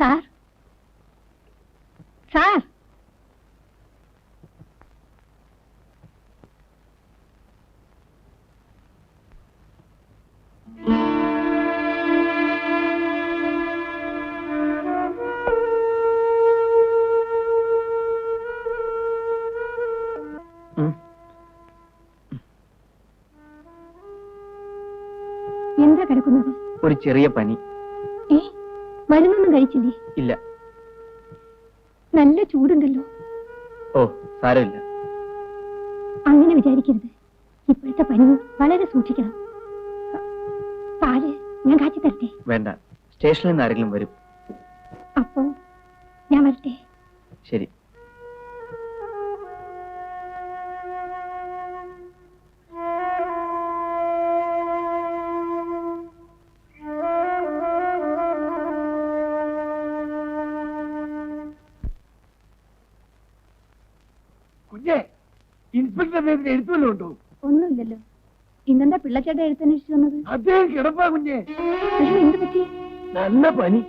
Sir. Sir. എന്താ കിടക്കുന്നത്? ഒരു ചെറിയ പനി. ഏ? മരുന്നൊന്നും കഴിച്ചില്ലേ? ഇല്ല. നല്ല ചൂടുണ്ടല്ലോ. ഓ സാരമില്ല. അങ്ങനെ വിചാരിക്കരുത്. ഇപ്പോഴത്തെ പനി വളരെ സൂക്ഷിക്കണം. പാൽ ഞാൻ കാച്ചി തരട്ടെ? വേണ്ട. സ്റ്റേഷനിൽ നിന്ന് ആരെങ്കിലും വരും. അപ്പോ ഞാൻ വരട്ടെ? ശരി. നേരത്തെ എഴുത്തുമല്ലോ ഉണ്ടോ? ഒന്നുമില്ലല്ലോ. ഇന്നെന്താ പിള്ളച്ചേട്ട എഴുത്തന്വേഷിച്ചു വന്നത്? അദ്ദേഹം കിടപ്പാ കുഞ്ഞെ. അയ്യോ എന്ത് പറ്റി? നല്ല പനി.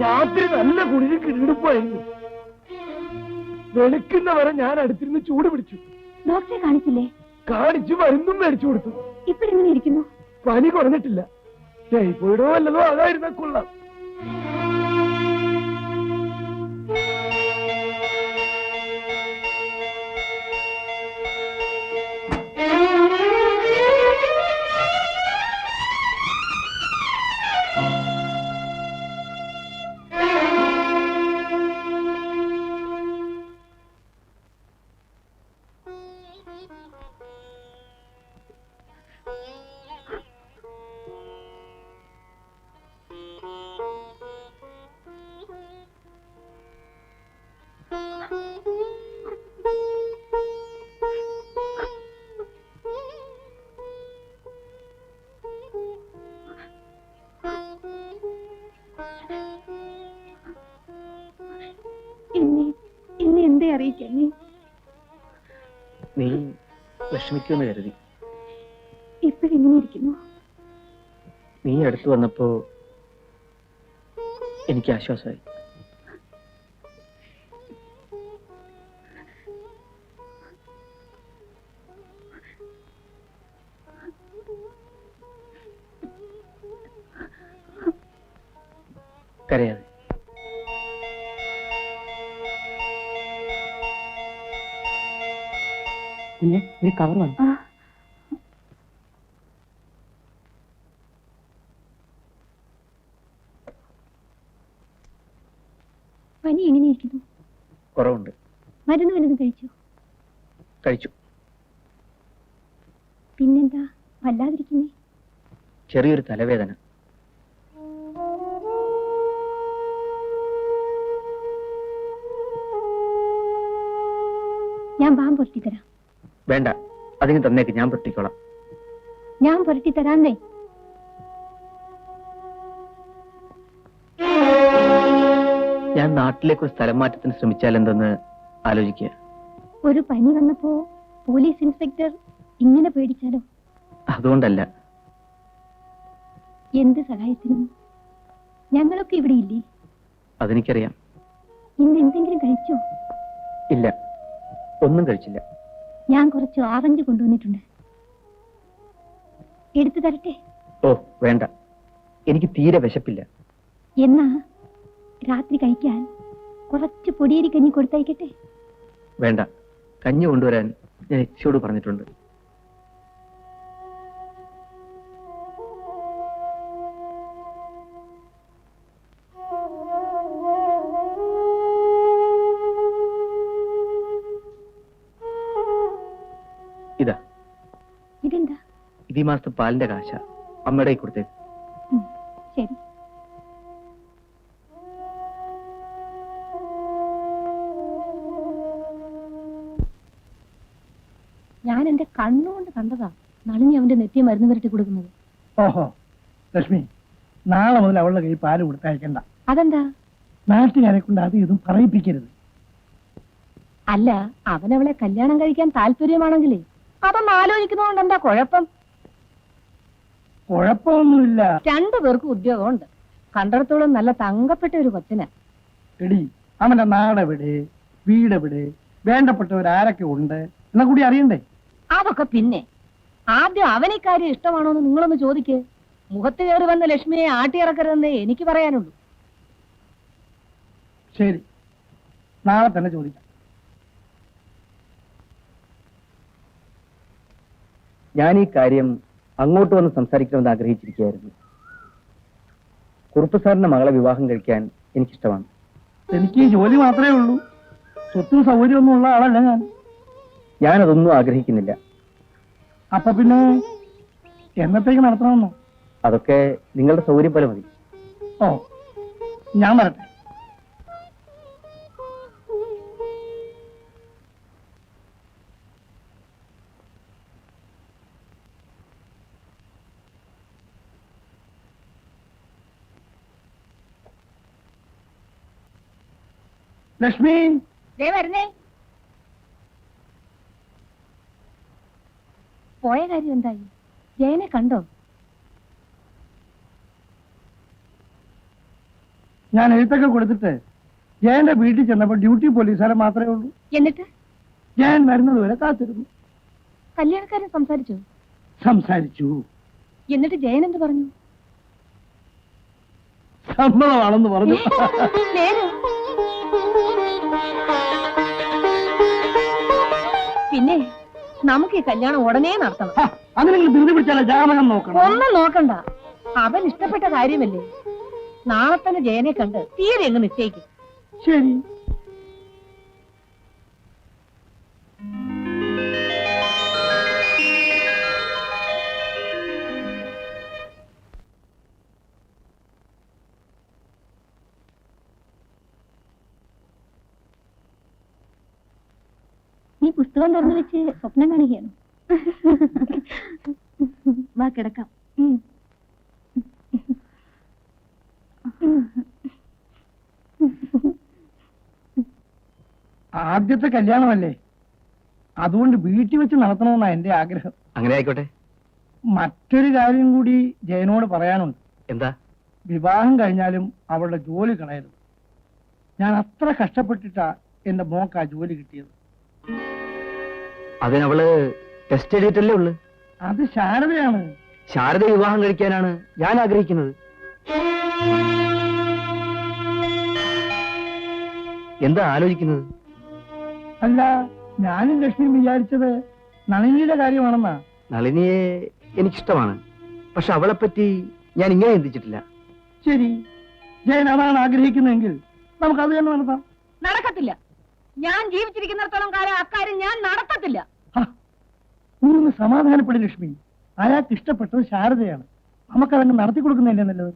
രാത്രി നല്ല കുളിര് കിടുപ്പായിരുന്നു വെളുക്കുന്ന വരെ ഞാൻ അടുത്തിരുന്ന് ചൂട് പിടിച്ചു. ഡോക്ടറെ കാണിച്ചില്ലേ? കാണിച്ചു മരുന്നും മേടിച്ചു കൊടുത്തു. ഇപ്പോഴെങ്ങനെ ഇരിക്കുന്നു? പനി കുറഞ്ഞിട്ടില്ല. ടൈഫോയിഡോ വല്ലതോ അതായിരുന്ന കൊള്ളാം. നീ വിഷമിക്കുമെന്ന് കരുതി. ഇപ്പോഴെങ്ങനെ ഇരിക്കുന്നു നീ അടുത്ത് വന്നപ്പോ എനിക്ക് ആശ്വാസമായി. കവർ വന്നു പനി എങ്ങനെ ഇരിക്കുന്നു കുറവുണ്ട്. മരുന്ന് വല്ലതും കഴിച്ചു? കഴിച്ചു. പിന്നെന്താ? വല്ലാതിരിക്കുന്നേ? ചെറിയൊരു തലവേദന. ഞാൻ ബാം പുരട്ടി തരാം വേണ്ട. അതിന് തന്നേക്ക് ഞാൻ പൊട്ടിക്കോളാം. ഞാൻ പുരട്ടി തരാന്നേ. ഞാൻ നാട്ടിലേക്ക് ഒരു സ്ഥലം മാറ്റത്തിന് ശ്രമിച്ചാൽ എന്തെന്ന് ആലോചിക്കുക. ഒരു പനി വന്നപ്പോ പോലീസ് ഇൻസ്പെക്ടർ ഇങ്ങനെ പേടിച്ചാലോ? അതുകൊണ്ടല്ല. എന്ത് സഹായത്തിനും? ഞങ്ങളൊക്കെ ഇവിടെ ഇല്ലേ? അതെനിക്കറിയാം. ഇന്ന് എന്തെങ്കിലും കഴിച്ചോ? ഇല്ല. ഒന്നും കഴിച്ചില്ല. ഞാൻ കുറച്ച് ഓറഞ്ച് കൊണ്ടുവന്നിട്ടുണ്ട്. എടുത്തു തരട്ടെ? ഓ വേണ്ട. എനിക്ക് തീരെ വിശപ്പില്ല. എന്നാ രാത്രി കഴിക്കാൻ കുറച്ച് പൊടിയേരി കഞ്ഞി കൊടുത്തയക്കട്ടെ? വേണ്ട. കഞ്ഞി കൊണ്ടുവരാൻ ഞാൻ എച്ചിയോട് പറഞ്ഞിട്ടുണ്ട്. ഇത് ഈ മാസത്തെ പാലിന്റെ കാശ അമ്മയുടെ കൈ കൊടുത്തേ. ശരി. ഞാൻ എന്റെ കണ്ണുകൊണ്ട് കണ്ടതാ നളിനി അവന്റെ നെറ്റിയ മരുന്ന് വരട്ടി കൊടുക്കുന്നത്. ഓഹോ ലക്ഷ്മി നാളെ മുതൽ അവളുടെ കൈ പാൽ കൊടുത്തയക്കണ്ട. അതെന്താ? നാട്ടുകാരെ കൊണ്ട് അത് ഇതും പറയിപ്പിക്കരുത്. അല്ല അവനവളെ കല്യാണം കഴിക്കാൻ താല്പര്യമാണെങ്കിലേ. അതൊന്ന് ആലോചിക്കുന്നതുകൊണ്ട് എന്താ കുഴപ്പം? കുഴപ്പമൊന്നുമില്ല. രണ്ടുപേർക്കും ഉദ്യോഗമുണ്ട്. കണ്ടിടത്തോളം നല്ല തങ്കപ്പെട്ട ഒരു കൊച്ചിന്. എടി അവന്റെ നാടെവിടെ വീടെവിടെ വേണ്ടപ്പെട്ടവരാരൊക്കെ ഉണ്ട്? എന്നാ കൂടി അറിയണ്ടേ? അതൊക്കെ പിന്നെ. ആദ്യം അവനിക്കാര്യം കാര്യം ഇഷ്ടമാണോന്ന് നിങ്ങളൊന്ന് ചോദിക്ക്. മുഖത്ത് കയറി വന്ന ലക്ഷ്മിയെ ആട്ടിയിറക്കരുതെന്നേ എനിക്ക് പറയാനുള്ളൂ. ശരി. നാളെ തന്നെ ചോദിക്കാം. ഞാൻ ഈ കാര്യം അങ്ങോട്ട് വന്ന് സംസാരിക്കണമെന്ന് ആഗ്രഹിച്ചിരിക്കുകയായിരുന്നു. കുറുപ്പ് സാറിന്റെ മകളെ വിവാഹം കഴിക്കാൻ എനിക്കിഷ്ടമാണ്. എനിക്ക് ജോലി മാത്രമേ ഉള്ളൂ. സ്വത്തും സൗകര്യമൊന്നും ഉള്ള ആളല്ല ഞാൻ. ഞാനതൊന്നും ആഗ്രഹിക്കുന്നില്ല. അപ്പൊ പിന്നെ എന്നത്തേക്ക് നടത്തണമെന്നോ? അതൊക്കെ നിങ്ങളുടെ സൗകര്യം പോലെ മതി. ഓ ഞാൻ വരട്ടെ. ലക്ഷ്മി? ദേ വരുന്നേ. പോയ കാര്യം എന്തായി? ജയനെ കണ്ടോ? ഞാൻ എഴുത്തൊക്കെ കൊടുത്തിട്ട് ജയന്റെ വീട്ടിൽ ചെന്നപ്പോ ഡ്യൂട്ടി പോലീസുകാരെ മാത്രമേ ഉള്ളൂ. എന്നിട്ട്? ജയൻ വരുന്നത് വരെ കാത്തിരുന്നു. കല്യാണക്കാരൻ സംസാരിച്ചു? സംസാരിച്ചു. എന്നിട്ട് ജയൻ എന്ത് പറഞ്ഞു? സമ്മതമാണെന്ന് പറഞ്ഞു. നേരോ? പിന്നെ നമുക്ക് ഈ കല്യാണം ഉടനെ നടത്തണം. ധൃതി പിടിച്ചാലേ ജാതകം നോക്കണം. ഒന്നും നോക്കണ്ട. അവൻ ഇഷ്ടപ്പെട്ട കാര്യമല്ലേ? നാളെ തന്നെ ജയനെ കണ്ട് തീരെ അങ്ങ് നിശ്ചയിക്കും. ശരി. പുസ്തകം തുറന്നു വെച്ച് സ്വപ്നം കാണുകയാണ്. വാ കിടക്കാം. ആദ്യത്തെ കല്യാണമല്ലേ? അതുകൊണ്ട് വീട്ടിൽ വെച്ച് നടത്തണമെന്നാ എന്റെ ആഗ്രഹം. അങ്ങനെ ആയിക്കോട്ടെ. മറ്റൊരു കാര്യം കൂടി ജയനോട് പറയാനുണ്ട്. എന്താ? വിവാഹം കഴിഞ്ഞാലും അവളുടെ ജോലി കളയരുത്. ഞാൻ അത്ര കഷ്ടപ്പെട്ടിട്ടാ എന്റെ മോക്ക് ആ ജോലി കിട്ടിയത്. അതിനവൾ ടെസ്റ്റ് എഴുതിയിട്ടല്ലേ ഉള്ളു? അത് ശാരദയാണ്. ശാരദ വിവാഹം കഴിക്കാനാണ് ഞാൻ ആഗ്രഹിക്കുന്നത്. എന്താ ആലോചിക്കുന്നത്? അല്ല ഞാനും ലക്ഷ്മി വിചാരിച്ചത് നളിനിയുടെ കാര്യമാണെന്നാ. നളിനിയെ എനിക്കിഷ്ടമാണ്. പക്ഷെ അവളെ പറ്റി ഞാൻ ഇങ്ങനെ ചിന്തിച്ചിട്ടില്ല. ശരി. ജയൻ അതാണ് ആഗ്രഹിക്കുന്നതെങ്കിൽ നമുക്ക് അത് തന്നെ നടത്താം. നടക്കത്തില്ല. ഞാൻ ജീവിച്ചിരിക്കുന്നിടത്തോളം കാലം അക്കാര്യം ഞാൻ നടത്തത്തില്ല. നീ ഒന്ന് സമാധാനപ്പെടും ലക്ഷ്മി. അയാൾക്ക് ഇഷ്ടപ്പെട്ടത് ശാരദയാണ്. നമുക്കതങ്ങ് നടത്തി കൊടുക്കുന്നതല്ലേ നല്ലത്?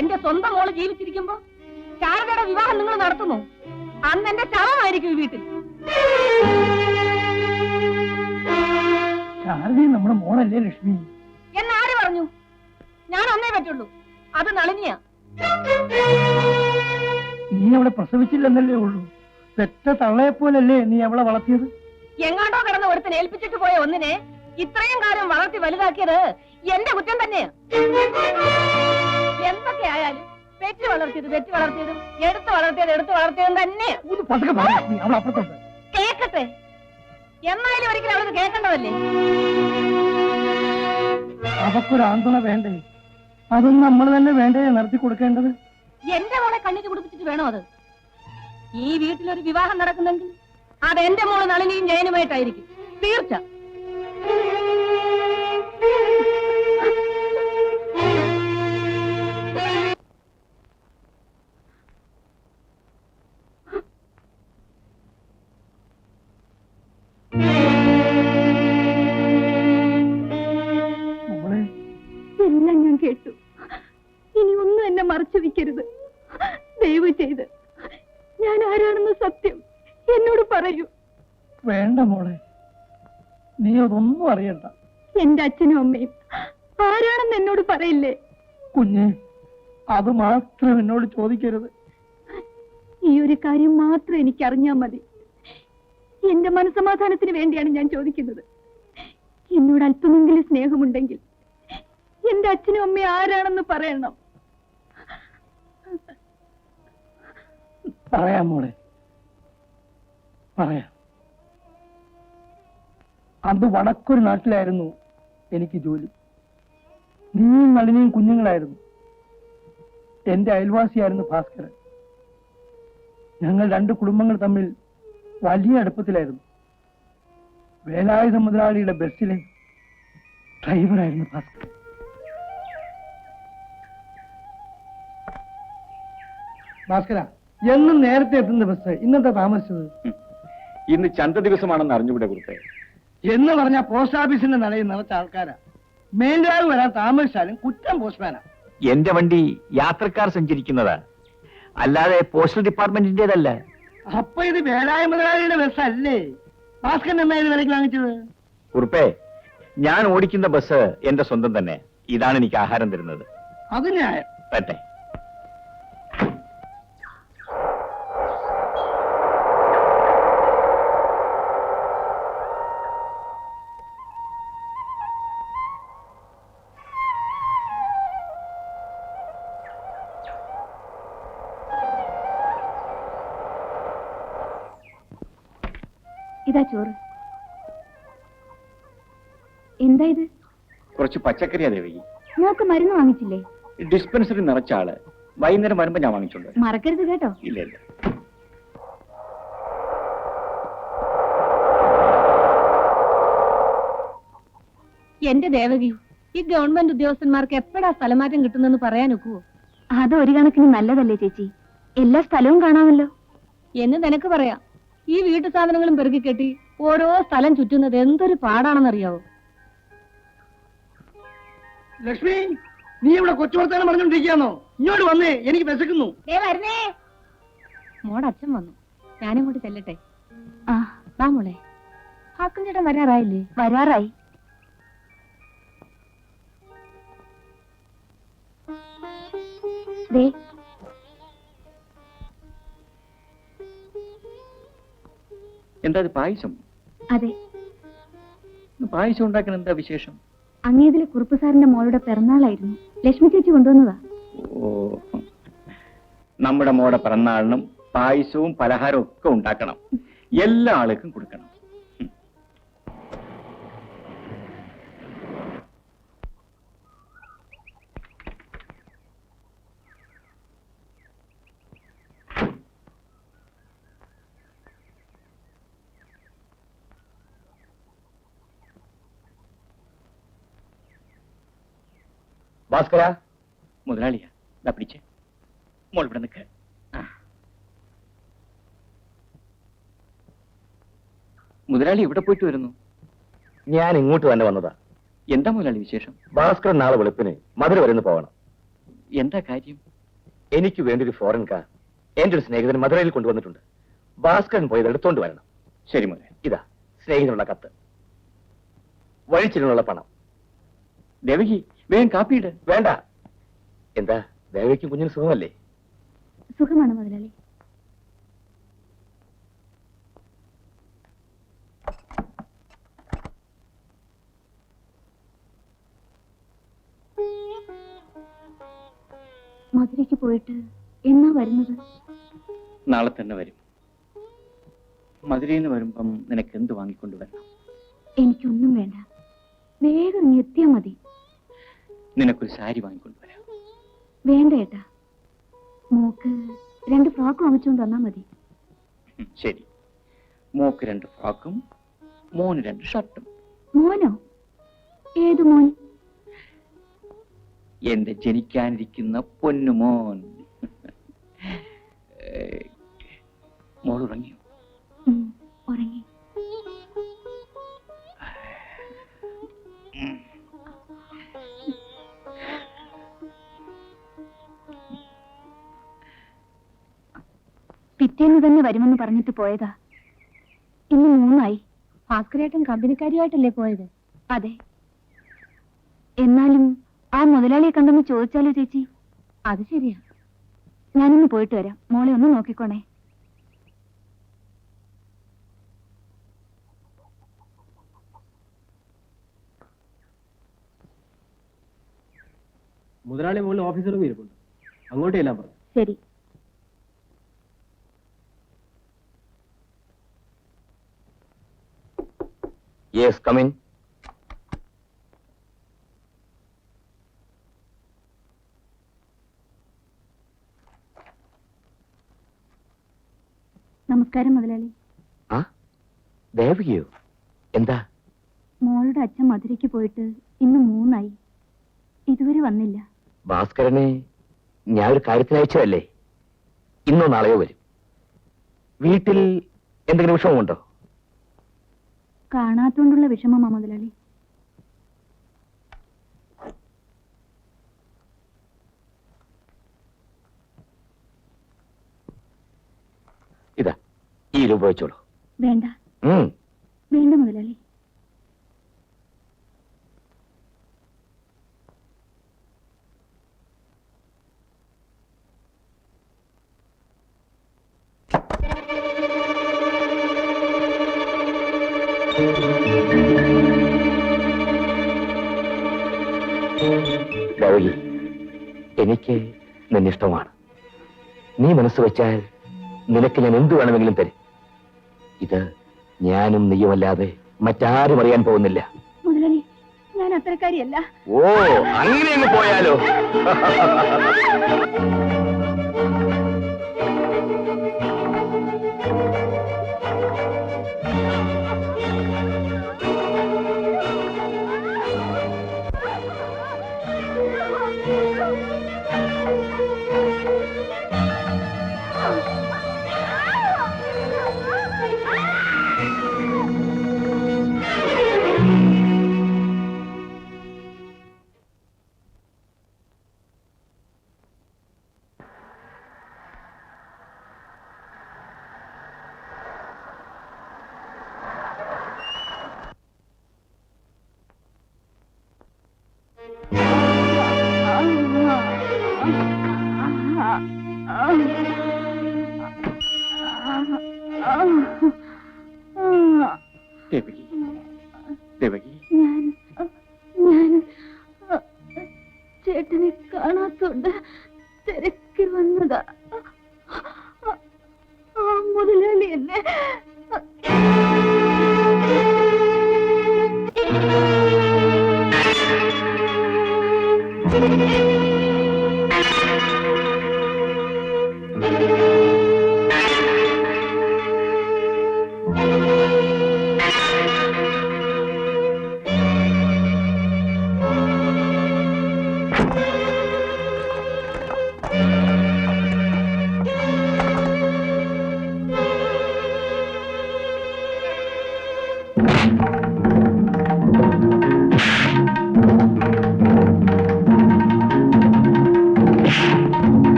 എന്റെ സ്വന്തം മോൾ ജീവിച്ചിരിക്കുമ്പോ ശാരദയുടെ വിവാഹം നിങ്ങൾ നടത്തുന്നു. അന്ന് എന്റെ ശവമായിരിക്കും ഈ വീട്ടിൽ. ശാരദയും നമ്മുടെ മോളല്ലേ ലക്ഷ്മി? എന്നാര് പറഞ്ഞു? ഞാൻ അന്നേ പറ്റുള്ളൂ. അത് നളിനിയാ. നീ അവളെ പ്രസവിച്ചില്ലെന്നല്ലേ ഉള്ളൂ. പെറ്റ തള്ളയെ പോലല്ലേ നീ അവളെ വളർത്തിയത്? എങ്ങാണ്ടോ കിടന്ന് ഒരുത്തിന് ഏൽപ്പിച്ചിട്ട് പോയ ഒന്നിനെ ഇത്രയും കാലം വളർത്തി വലുതാക്കിയത് എന്റെ കുറ്റം തന്നെയാ എന്തൊക്കെ ആയാലും പെറ്റ് വളർത്തിയത് പെറ്റ് വളർത്തിയതും എടുത്തു വളർത്തിയത് എടുത്തു വളർത്തിയതും തന്നെ. കേക്കട്ടെ. എന്നായാലും ഒരിക്കലും അവളത് കേൾക്കേണ്ടതല്ലേ? അവക്കൊരു ആന്തണ വേണ്ടേ? അതും നമ്മൾ തന്നെ വേണ്ടേ നടത്തി കൊടുക്കേണ്ടത്? എന്റെ മോളെ കണ്ണിന് കുടിപ്പിച്ചിട്ട് വേണോ അത്? ഈ വീട്ടിലൊരു വിവാഹം നടക്കുന്നെങ്കിൽ അത് എന്റെ മോൾ നളിനിയും ജയനുമായിട്ടായിരിക്കും. തീർച്ച അത് മാത്രം എന്നോട് ചോദിക്കരുത്. ഈ ഒരു കാര്യം മാത്രം എനിക്ക് അറിഞ്ഞാൽ മതി. എന്റെ മനസമാധാനത്തിന് വേണ്ടിയാണ് ഞാൻ ചോദിക്കുന്നത്. എന്നോട് അല്പമെങ്കിലും സ്നേഹമുണ്ടെങ്കിൽ എന്റെ അച്ഛനും അമ്മയും ആരാണെന്ന് പറയണം. പറയാം മോളെ. പറയാം. അന്ന് വടക്കൊരു നാട്ടിലായിരുന്നു എനിക്ക് ജോലി. നീയും നളിനിയും കുഞ്ഞുങ്ങളായിരുന്നു. എന്റെ അയൽവാസിയായിരുന്നു ഭാസ്കരൻ. ഞങ്ങൾ രണ്ട് കുടുംബങ്ങൾ തമ്മിൽ വലിയ അടുപ്പത്തിലായിരുന്നു. വേലായുധ മുതലാളിയുടെ ബസ്സിലെ ഡ്രൈവറായിരുന്നു ഭാസ്കരൻ. ഭാസ്കര എന്നും നേരത്തെ എത്തുന്ന ബസ് ഇന്നത്തെ താമസിച്ചത്? ഇന്ന് ചന്ത ദിവസമാണെന്ന് അറിഞ്ഞുകൂടെ കുറിപ്പേ എന്ന് പറഞ്ഞ പോസ്റ്റ് ഓഫീസിന്റെ നടയിൽ നിറച്ച ആൾക്കാരാ. മേൽ വരാൻ താമസിച്ചാലും കുറ്റം പോസ്റ്റ്മാനാ. എന്റെ വണ്ടി യാത്രക്കാർ സഞ്ചരിക്കുന്നതാ. അല്ലാതെ പോസ്റ്റൽ ഡിപ്പാർട്ട്മെന്റിന്റേതല്ല. അപ്പൊ ഇത് വേലായ മുതലാളിയുടെ ബസ് അല്ലേ? ഭാസ്കരൻ എന്നായിരുന്നു വിലക്ക് വാങ്ങിച്ചത്. കുറുപ്പേ ഞാൻ ഓടിക്കുന്ന ബസ് എന്റെ സ്വന്തം തന്നെ. ഇതാണ് എനിക്ക് ആഹാരം തരുന്നത്. അത് ന്യായം. പറ്റേ ഇതാ ചോറ്? എന്താ ഇത്? കുറച്ച് പച്ചക്കറിയാ ദേവി മോക്ക് മരുന്ന് വാങ്ങിച്ചില്ലേ? ഡിസ്പെൻസറി നിറച്ച ആൾ. വൈകുന്നേരം വരുമ്പോ ഞാൻ വാങ്ങിച്ചോണ്ട് മറക്കരുത് കേട്ടോ. ഇല്ല ഇല്ല. എന്റെ ദേവകി ഈ ഗവൺമെന്റ് ഉദ്യോഗസ്ഥന്മാർക്ക് എപ്പോഴാ സ്ഥലമാറ്റം കിട്ടുന്നെന്ന് പറയാൻ ഒക്കുവോ അത് ഒരു കണക്കിന് നല്ലതല്ലേ ചേച്ചി. എല്ലാ സ്ഥലവും കാണാമല്ലോ. എന്ന് നിനക്ക് പറയാം. ഈ വീട്ടു സാധനങ്ങളും പെറുക്കി കെട്ടി ഓരോ സ്ഥലം ചുറ്റുന്നത് എന്തൊരു പാടാണെന്നറിയാവോ? ലക്ഷ്മി നീ ഇവിടെ കൊച്ചുവർത്താനം പറഞ്ഞോണ്ടിരിക്കാന്നോ ഇങ്ങോട്ട് വന്നേ എനിക്ക് വിശക്കുന്നു. വരുന്നേ. മോടെ അച്ഛൻ വന്നു. ഞാനും കൂടി ചെല്ലട്ടെ. ആ. വാ മോളെ. ഹാക്കും ചേട്ടൻ വരാറായില്ലേ? വരാറായി. ദേ എന്താ ഇത് പായസം? അതെ. പായസം ഉണ്ടാക്കാൻ എന്താ വിശേഷം? അങ്ങേതിലെ കുറുപ്പ് സാറിന്റെ മോളുടെ പിറന്നാളായിരുന്നു. ലക്ഷ്മി ചേച്ചി കൊണ്ടുവന്നതാ. ഓ നമ്മുടെ മോടെ പിറന്നാളിനും പായസവും പലഹാരവും ഒക്കെ ഉണ്ടാക്കണം. എല്ലാ ആൾക്കും കൊടുക്കണം. ഭാസ്കര. മുതലാളിയാ ദാ പിടിച്ചേ. മോൾ ഇവിടെ നിൽക്ക് ആ. മുതലാളി എവിടെ പോയിട്ട് വരുന്നു? ഞാൻ ഇങ്ങോട്ട് തന്നെ വന്നതാ. എന്താ മുതലാളി വിശേഷം? ഭാസ്കരൻ നാളെ വെളുപ്പിന് മധുര വരെ പോകണം എന്താ കാര്യം? എനിക്ക് വേണ്ടി ഒരു ഫോറിൻ കാർ എന്റെ ഒരു സ്നേഹിതൻ മധുരയിൽ കൊണ്ടുവന്നിട്ടുണ്ട്. ഭാസ്കരൻ പോയത് എടുത്തോണ്ട് വരണം. ശരി മുതലാളി ഇതാ സ്നേഹിതനുള്ള കത്ത്. വഴിച്ചിലുള്ള പണം. ദേവകി വേഗം കാപ്പിയിട് വേണ്ട. എന്താ ദേവയ്ക്ക് കുഞ്ഞിന് സുഖമല്ലേ? സുഖമാണ് മുതലാളി. മധുരയ്ക്ക് പോയിട്ട് എന്നാ വരുന്നത്? നാളെ തന്നെ വരും. മധുരയിൽ നിന്ന് വരുമ്പം നിനക്ക് എന്ത് വാങ്ങിക്കൊണ്ട് വരണം? എനിക്കൊന്നും വേണ്ട. വേഗം എത്തിയാ മതി. നിനക്കൊരു സാരി വാങ്ങിക്കൊണ്ടുവരാം. വേണ്ട ഏട്ടാ. മോക്ക് രണ്ട് ഫ്രോക്ക് വാങ്ങിച്ചുകൊണ്ട് വന്നാ മതി. ശരി. മോക്ക് രണ്ട് ഫ്രോക്കും മോന് രണ്ട് ഷർട്ടും. മോനോ? ഏത് മോൻ? എന്റെ ജനിക്കാനിരിക്കുന്ന പൊന്നുമോൻ ഏ, വരുമെന്ന് പറഞ്ഞിട്ട് പോയതാ. ഇന്ന് മൂന്നായി. ഭാസ്കരേട്ടൻ കമ്പനിക്കാരിയായിട്ടല്ലേ പോയത്? അതെ. എന്നാലും ആ മുതലാളിയെ കണ്ടെന്ന് ചോദിച്ചാലോ ചേച്ചി? അത് ശരിയാ. ഞാനിന്ന് പോയിട്ട് വരാം. മോളെ ഒന്ന് നോക്കിക്കോണേ. മുതലാളി മുകളിൽ ഓഫീസറും ഇരിപ്പുണ്ട്. അങ്ങോട്ടേ എല്ലാം പറഞ്ഞു ശരി. യെസ് കമിൻ നമസ്കാരം മുതലാളി. ആ? ദേവികയോ എന്താ? മോളുടെ അച്ഛൻ മധുരയ്ക്ക് പോയിട്ട് ഇന്ന് മൂന്നായി. ഇതുവരെ വന്നില്ല. ഭാസ്കരനെ ഞാൻ ഒരു കാര്യത്തിന് അയച്ചതല്ലേ? ഇന്നോ നാളെയോ വരും. വീട്ടിൽ എന്തെങ്കിലും വിഷമമുണ്ടോ? കാണാത്തോണ്ടുള്ള വിഷമമാ മുതലാളി. ഇതാ ഈ രൂപ വെച്ചോളൂ. വേണ്ട. വേണ്ട മുതലാളി. എനിക്ക് നിന്നിഷ്ടമാണ്. നീ മനസ്സ് വെച്ചാൽ നിനക്ക് ഞാൻ എന്ത് വേണമെങ്കിലും തരും. ഇത് ഞാനും നീയുമല്ലാതെ മറ്റാരും അറിയാൻ പോകുന്നില്ല. ഞാൻ അത്തരക്കാരിയല്ല. ഓ അങ്ങനെ പോയാലോ?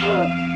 Ah!